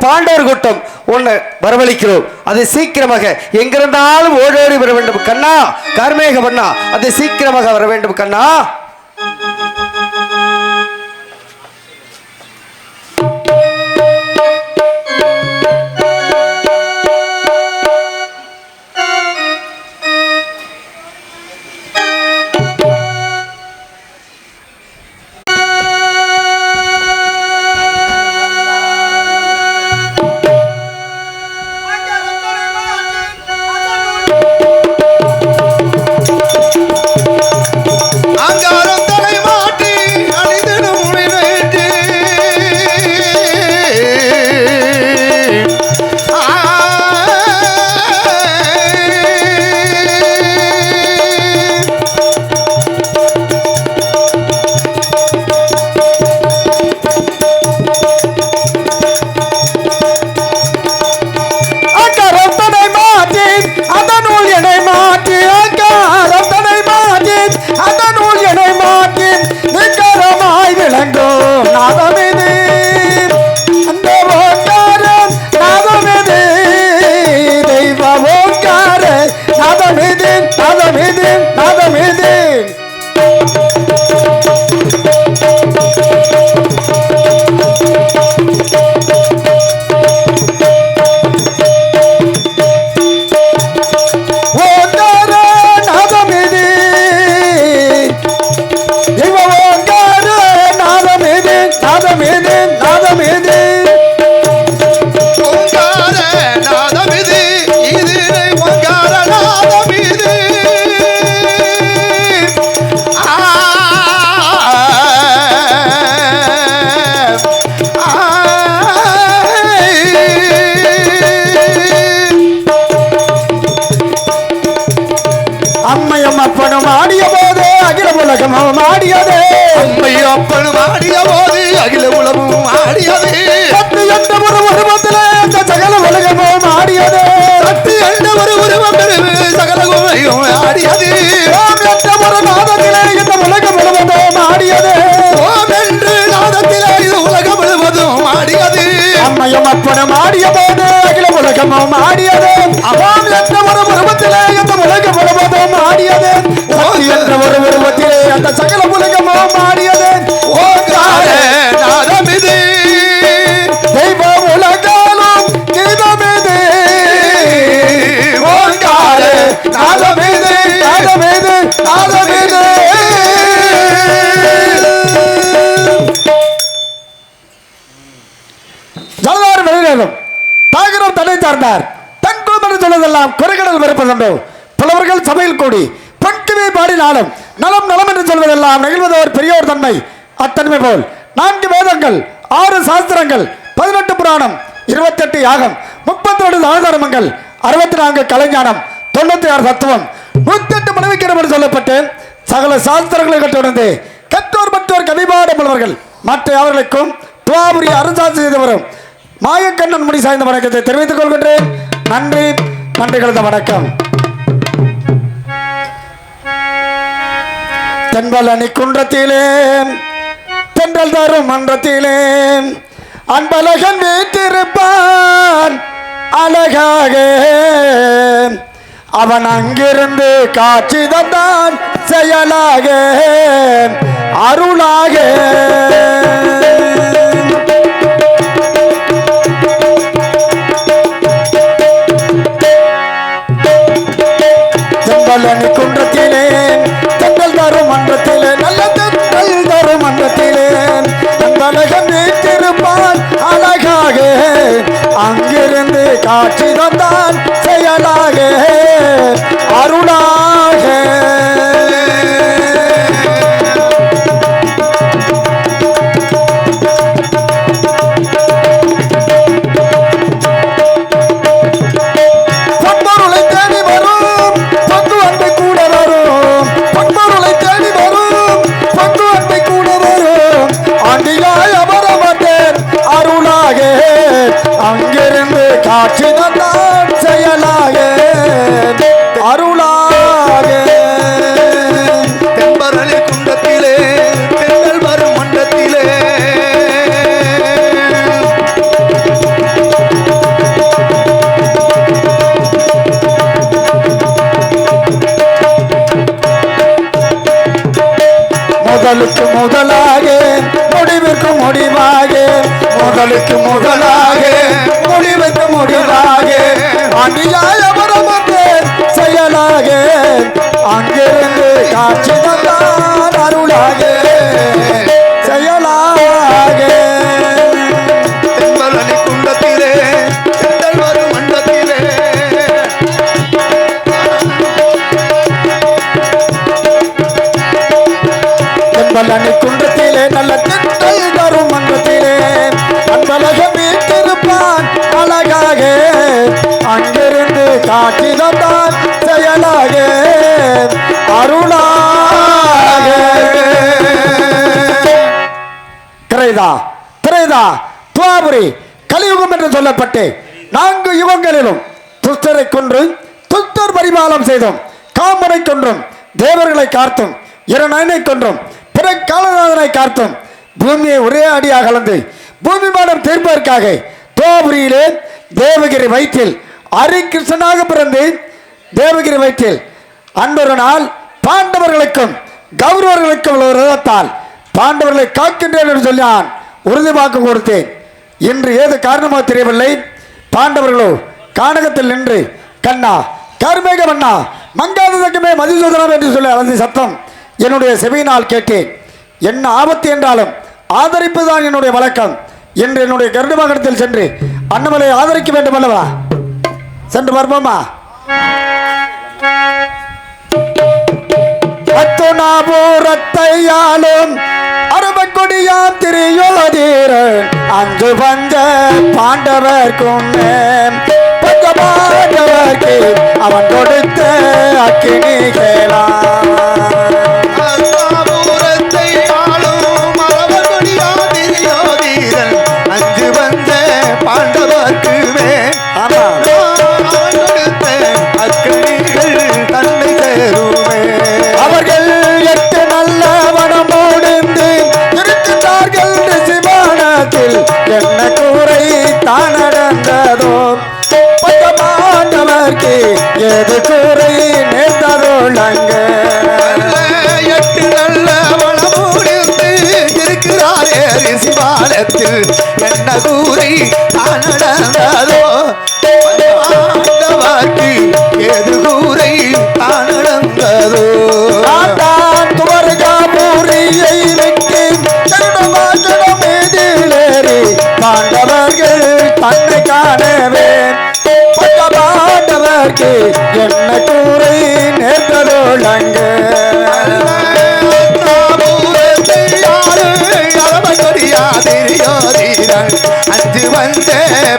பாண்டவர் கூட்டம் உன்னை வரவழைக்கிறோம். அதை சீக்கிரமாக எங்கிருந்தாலும் ஓடோடி வர வேண்டும் கண்ணா. கர்மேக பண்ணா. அதை சீக்கிரமாக வர வேண்டும் கண்ணா. குமையும் ஆடியது. ஓம் என்ற ஒரு நாதத்திலே இந்த உலகம் முழுவதும் ஆடியது. ஓம் என்று நாதத்திலே இது உலகம் முழுவதும் ஆடியது. அம்மையும் அப்பனும் ஆடிய போது அகில உலகமும் ஆடியது. ஓம் என்ற ஒரு உருவத்திலே இந்த உலகம் முழுவதும் ஆடியது. சக்தி என்ற ஒரு உருவத்திலே அந்த சகல உலகமும் ஆடியது. ஓங்கார ஓங்கார நாதமிது குறைகடல் புலவர்கள் சபையில் கூடி பண்குவே பாடினாலும் நலம் நலம் என்று சொல்வதெல்லாம் நிகழ்வது ஒரு பெரிய ஒரு தன்மை. அத்தன்மை போல் நான்கு வேதங்கள் ஆறு சாஸ்திரங்கள் பதினெட்டு புராணம் இருபத்தெட்டு யாகம் முப்பத்தி ரெண்டு ஆதாரமங்கள் அறுபத்தி நான்கு கலைஞானம் தொண்ணூத்தி ஆறு தத்துவம் நூத்தி எட்டு மனைவிக்கிறம் என்று சொல்லப்பட்டு சகல சாஸ்திரங்களை கற்றுணர்ந்து கற்றோர் மற்றோர் கவிபாட புலவர்கள் மற்ற அவர்களுக்கும் துவாபுரி அரசாட்சி செய்து வரும். மாயக்கண்ணன் முடி சாய்ந்த வணக்கத்தை தெரிவித்துக் கொள்கின்றேன். நன்றி. நன்றி கலந்த வணக்கம். தென்பலனி குன்றத்திலே தென்றல் தரும் மன்றத்திலே அன்பழகன் வீட்டிருப்பான் அழகாக. அவன் அங்கிருந்து காட்சி தந்தான் செயலாக அருளாக. முதலுக்கு முதலாக முடிவிற்கு முடிவாக முதலுக்கு முதலாக முடிவுக்கு முடிவாக அநியாய பரமத்து செயலாக அங்கிருந்து காட்சி தந்தான் அருளாக. என்பலனி குன்றத்திலே நல்ல திட்டை தரும் மன்றத்திலே. அன்பழக வீட்டிருப்பான் அழகாக. அங்கிருந்து காட்சி தந்தான் செயலாக. அருளாக. திரைதா திரைதா துவாபுரி கலியுகம் என்று சொல்லப்பட்டு நான்கு யுகங்களிலும் துஷ்டரை கொன்று துஷ்டர் பரிபாலம் செய்தோம். காமனை கொன்றும் தேவர்களை காத்தும் இரநயனை கொன்றும் பிற காலநாதனை காத்தும். பூமியை ஒரே அடியாக கலந்து பூமி மாடம் தீர்ப்பதற்காக தோபுரியிலே தேவகிரி வயிற்றில் ஹரிகிருஷ்ணனாக பிறந்து தேவகிரி வயிற்றில் அன்பரனால் நாள் பாண்டவர்களுக்கும் கௌரவர்களுக்கும் உள்ள ஒரு ரதத்தால் பாண்டவர்களை காக்கின்றேன் என்று சொல்லி நான் உறுதிவாக்கு கொடுத்தேன். இன்று ஏது காரணமாக தெரியவில்லை. பாண்டவர்களோ கானகத்தில் நின்று கண்ணா கருமேக மன்னா மங்காததற்குமே மதிசூதனம் என்று சொல்லி அலசி சத்தம். என்னுடைய செவியினால் கேட்டேன். என்ன ஆபத்து என்றாலும் ஆதரிப்புதான் என்னுடைய வழக்கம். என்று என்னுடைய கருட மகனத்தில் சென்று அண்ணமலை ஆதரிக்க வேண்டும் அல்லவா? சென்று வருவோமா அத்துணாபூரத்தையாலும் அரபக்கொடியாம் திரியோதீரன். அங்கு வந்த பாண்டவர் பஞ்ச பாண்டவர்க்கு அவன் கொடுத்த அக்கினி கேளான் என்ன கூரை நேர்ந்ததோ அஞ்சு வந்த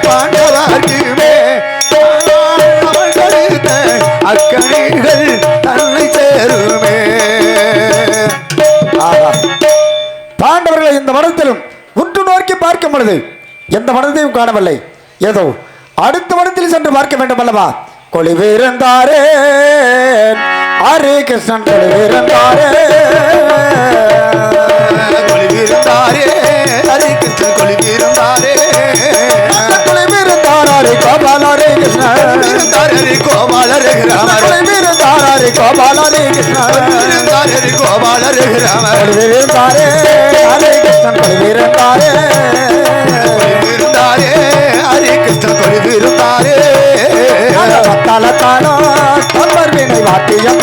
பாண்டவர்க்குமே அவள் அக்கணிகள் தன்னை சேருமே. பாண்டவர்களை இந்த மனத்திலும் உற்று நோக்கி பார்க்கும் பொழுது எந்த மனத்தையும் காணவில்லை. ஏதோ அடுத்த மனத்தில் சென்று பார்க்க வேண்டும் அல்லவா? கொலிவிருந்தாரே ஹரே கிருஷ்ணன் கொலிவிருந்தாரே கொலிவிருந்தாரே ஹரி கிருஷ்ணன் கொலிவிருந்தாரே கொலிவிருந்தார் ஹரே கோபால் இருந்தார் ஹரி கோபாலர் ராமர். கொலிவிருந்தார் ஹரே கோபால் ஹரே கிருஷ்ணன் இருந்தார் ஹரி கிருஷ்ணன் கொலிவிருந்தாரே கொலிவிருந்தாரே ஹரி கிருஷ்ணன் கொலிவிருந்தாரே தலத்தானோ தொம்பர் வினை வாத்தியம்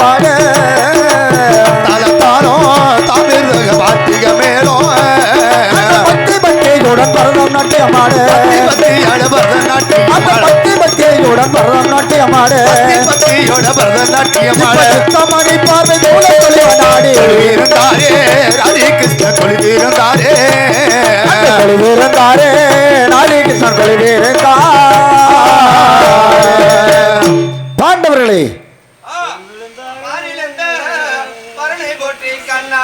போற்றி கண்ணா.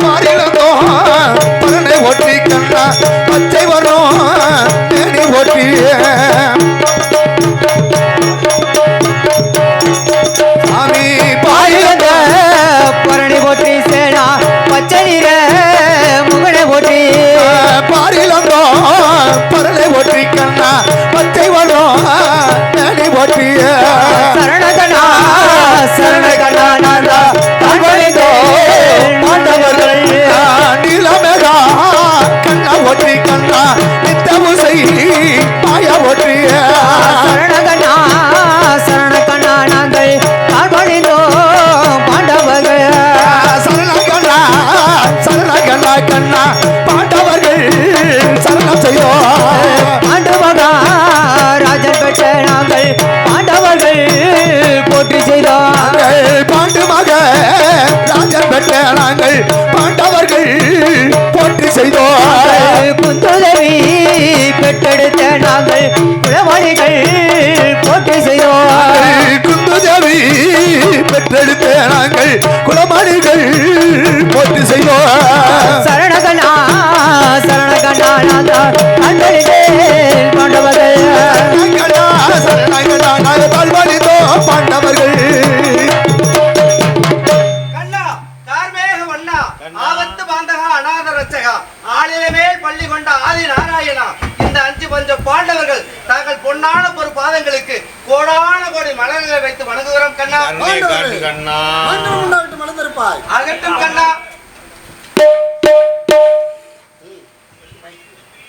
பாரிலந்தோ பரனை ஒட்டி கண்ணா. பச்சை வரும் தேனி ஒட்டி சாமி பாயிலங்க பரணி போற்றி சேனா பச்சை நிற முகனை போற்றி பாரிலந்தோ பரனை ஒட்டி கண்ணா. பச்சை வரும் தேனி ஒட்டி குலமணிகள் போட்டி செய்தோம் குந்து தேவி பெற்றெடுத்த நாங்கள் குலமணிகள் போற்றி செய்வோம். பொன்னான ஒரு பாதங்களுக்கு கோடான கோடி மலர்களை வைத்து வணங்குகிறோம் கண்ணா. உண்டாகட்டும் மலர்ந்திருப்பாய். அகட்டும் கண்ணா.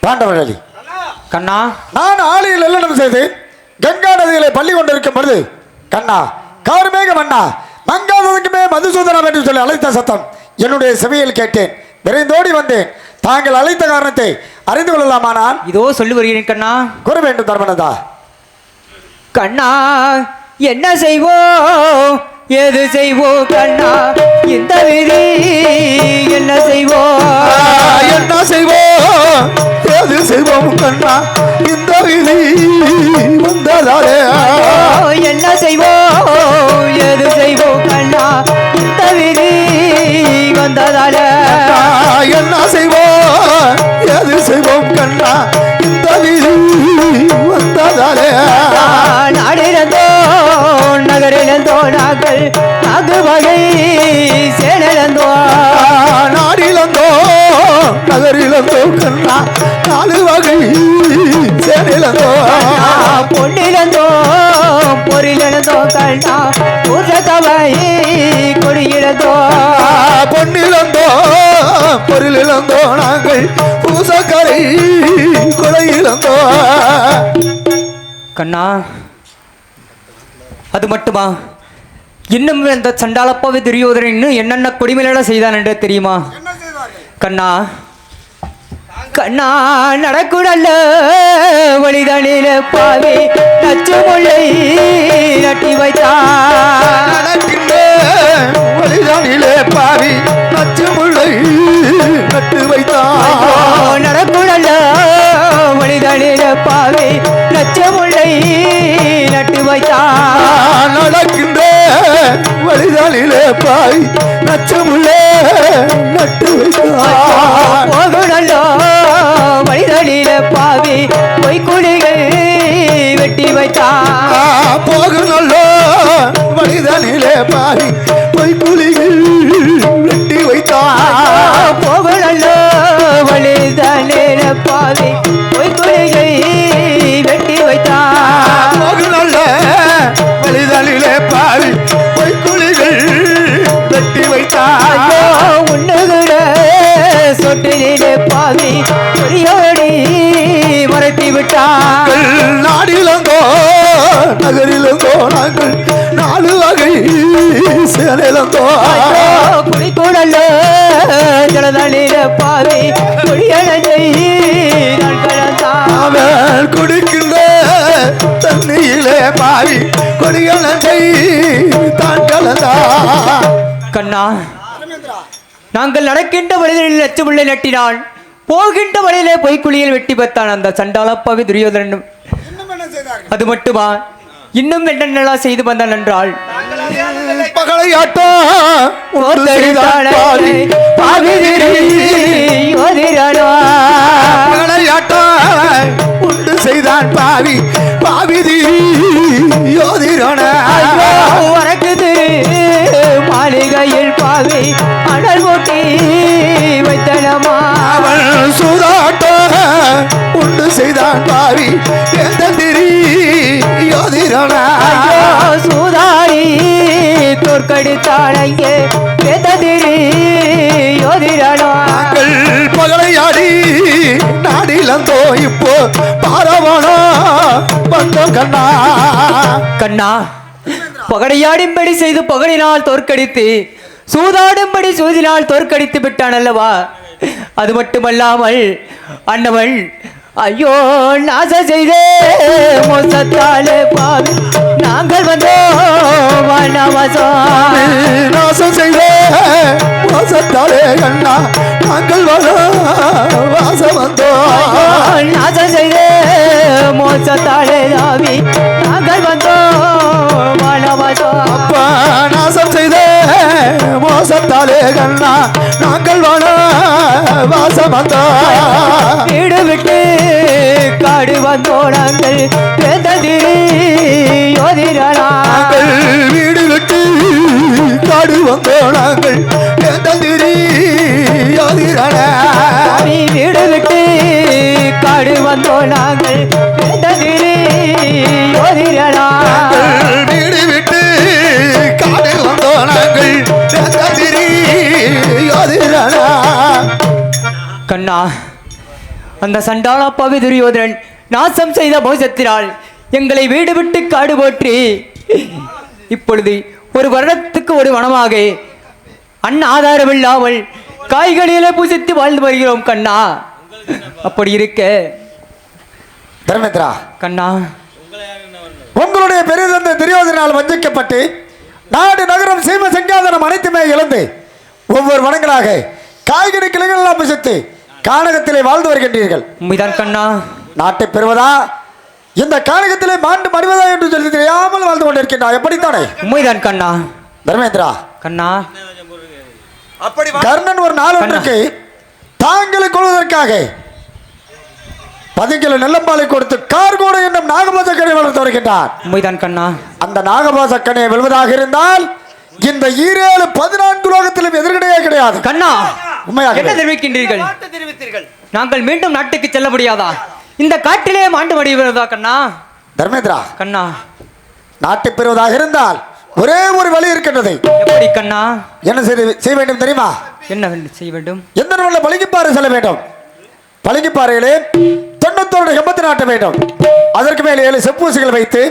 பாண்டவர்களி கண்ணா கண்ணா. நான் ஆலையில் எல்லடம் செய்து கங்கா நதிகளை பள்ளி கொண்டிருக்கும் பொழுது கண்ணா கார்மேக மன்னா மங்காததுக்குமே மதுசூதனம் என்று சொல்லி அழைத்த சத்தம். என்னுடைய செவியில் கேட்டேன். விரைந்தோடி வந்தேன். தாங்கள் அழைத்த காரணத்தை அறிந்து கொள்ளலாமானால் இதோ சொல்லி வருகிறேன் கண்ணா. கூற வேண்டும் தர்மனதா கண்ணா என்ன செய்வோம் ஏது செய்வோம் கண்ணா? இந்த விதி என்ன செய்வோம் என்ன செய்வோம் ஏது செய்வோம் கண்ணா? இந்த விதி வந்ததாலே. என்ன செய்வோம் ஏது செய்வோம் கண்ணா? இந்த விதி வந்ததால. என்ன செய்வோம்? ஏது செய்வோம் கண்ணா? இந்த விதி வந்ததாலே. நாடிழந்தோ நகரிழந்தோ நாங்கள் நாகு வகை சேனிழந்தோ நாடிலந்தோ நகரிலந்தோ கண்ணா? நாலு வகை சேனிலந்தோ. பொன்னிழந்தோ பொறிலிழந்தோ கண்ணா? ஊர்தவை கொடியிழந்தோ பொன்னிலந்தோ பொருளிலந்தோ நாங்கள் பூசக்கரை கொலையிலந்தோ கண்ணா அது மட்டுமா? இன்னும் இந்த சண்டாளப்பாவை துரியோதரன் இன்னும் என்னென்ன கொடுமையில செய்தான் என்று தெரியுமா? கண்ணா கண்ணா நடக்குடல்ல வழிதனில பாவி நச்சு முல்லை நட்டி வைத்தான் வழிதானிலே பாவி நட்டு வைத்தான் நடக்குடல்ல வழிதனில பாவி முல்லை நட்டு வைத்தான் நடக்கின்ற வழிதானிலே பாவி நச்சு முள்ளே நட்டு வைத்தான் போகுடல்லோ வழிதனில பாவி பொய்க்குழிகள் வெட்டி வைத்தான் சேனிலந்தோ குடிக்கூடல்லோ ஜலதனில பாவி குடியழகை நான் கலந்தான் அவன் குடிக்கின்ற தண்ணியிலே பாவி கொடியலங்கை தான் கலந்தா கண்ணா நாங்கள் நடக்கின்ற வழிகளில் லட்சமுள்ள நட்டினான் போகின்ற வழியிலே பொய்க்குழியில் வெட்டி பெற்றான் அந்த சண்டாளப்பாவி துரியோதனன். அது மட்டுமா? இன்னும் என்னென்னலாம் செய்து வந்தான் என்றால் பாவி பாவி யோதிரனோ பகலையாட்டம் உண்டு செய்தான் பாவி பாவிதி யோதிரோன. வரக்குது மாளிகையில் பாவி அனல் மூட்டி வைத்தனமா? அவன் சூதாட்டம் உண்டு செய்தான் பாவி எந்த தோற்கடித்தாளையே எதிரி யோதிரனோ நாங்கள் பகலையாடி நாடிலந்தோ இப்போ பாரவானா வந்தோம் கண்ணா. கண்ணா பகடையாடும்படி செய்து பகடினால் தோற்கடித்து சூதாடும்படி சூதினால் தோற்கடித்து விட்டான் அல்லவா? அது மட்டுமல்லாமல் அண்ணவள் ஐயோ நாச செய்தே மோசத்தாலே பாவி. நாங்கள் வந்தோம் வனவாசம். நாசம் செய்தே வாசத்தாலே கண்ணா நாங்கள் வாசம் வந்தோம். நாச செய்தே மோச மோசத்தாலே தாவி நாங்கள் வந்தோம் வாழவதோ அப்பா நாசம் செய்த மோசத்தாலே கண்ணா வாசம் வந்தோம் வீடு விட்டு காடு வேந்ததிரி யோதிரனா நாங்கள் வீடு விட்டு காடு எந்தந்திரி யோதிரான சாமி வீடு விட்டு காடு வந்தோம் கண்ணா அந்த சண்டாளப்பாவி துரியோதனன் நாசம் செய்த மோசத்தினால் எங்களை வீடு விட்டு காடு போற்றி. இப்பொழுது ஒரு வருடத்துக்கு ஒரு வனமாக அண்ணன் ஆதாரமில்லாமல் காய்கறியில பூசித்து வாழ்ந்து வருகிறோம் கண்ணா. அப்படி இருக்க. தர்மேந்திரா கண்ணா. உங்களுடைய பெரிய தந்தை துரியோதனால் வஞ்சிக்கப்பட்டு நாடு நகரம் சீம சங்காதனம் அனைத்துமே இழந்து ஒவ்வொரு வனங்களாக காய்கறி கிளைகள் எல்லாம் புசித்து கானகத்திலே வாழ்ந்து வருகின்றீர்கள். உண்மைதான் கண்ணா. நாட்டை பெறுவதா? இந்த கானகத்திலே மாண்டு மடிவதா என்று சொல்லி தெரியாமல் வாழ்ந்து கொண்டிருக்கின்றார் எப்படித்தானே? உண்மைதான் கண்ணா. தர்மேந்திரா. கண்ணா. அப்படி கர்ணன் ஒரு நாள் ஒன்றுக்கு தாங்களை கொள்வதற்காக பதிக்கில நெல்லம்பாலை கொடுத்து கார்கோடு என்னும் நாகபாசக்கனை வளர்த்து வருகின்றார். உண்மைதான் கண்ணா. அந்த நாகபாசக்கனை வெல்வதாக இருந்தால் இந்த ஈரேழு பதினான்கு லோகத்திலும் எதிர்கடையே கிடையாது. கண்ணா உண்மையாக என்ன தெரிவிக்கின்றீர்கள்? தெரிவித்தீர்கள். நாங்கள் மீண்டும் நாட்டுக்கு செல்ல முடியாதா? இந்த காட்டிலே மாண்டு மடிவதா கண்ணா? தர்மேந்திரா கண்ணா. நாட்டை பெறுவதாக இருந்தால் ஒரே ஒரு வழி இருக்கின்றது. எப்படி கண்ணா? என்ன செய்ய வேண்டும் தெரியுமா? என்ன வேண்டும் செய்ய வேண்டும்? எந்த நல்ல பளிங்குப்பாறை செல்ல வேண்டும்? பளிங்குப்பாறையிலே தொண்ணூத்தோடு எண்பத்தி நாட்ட வேண்டும். அதற்கு மேல் ஏழு செப்பூசிகள் வைத்து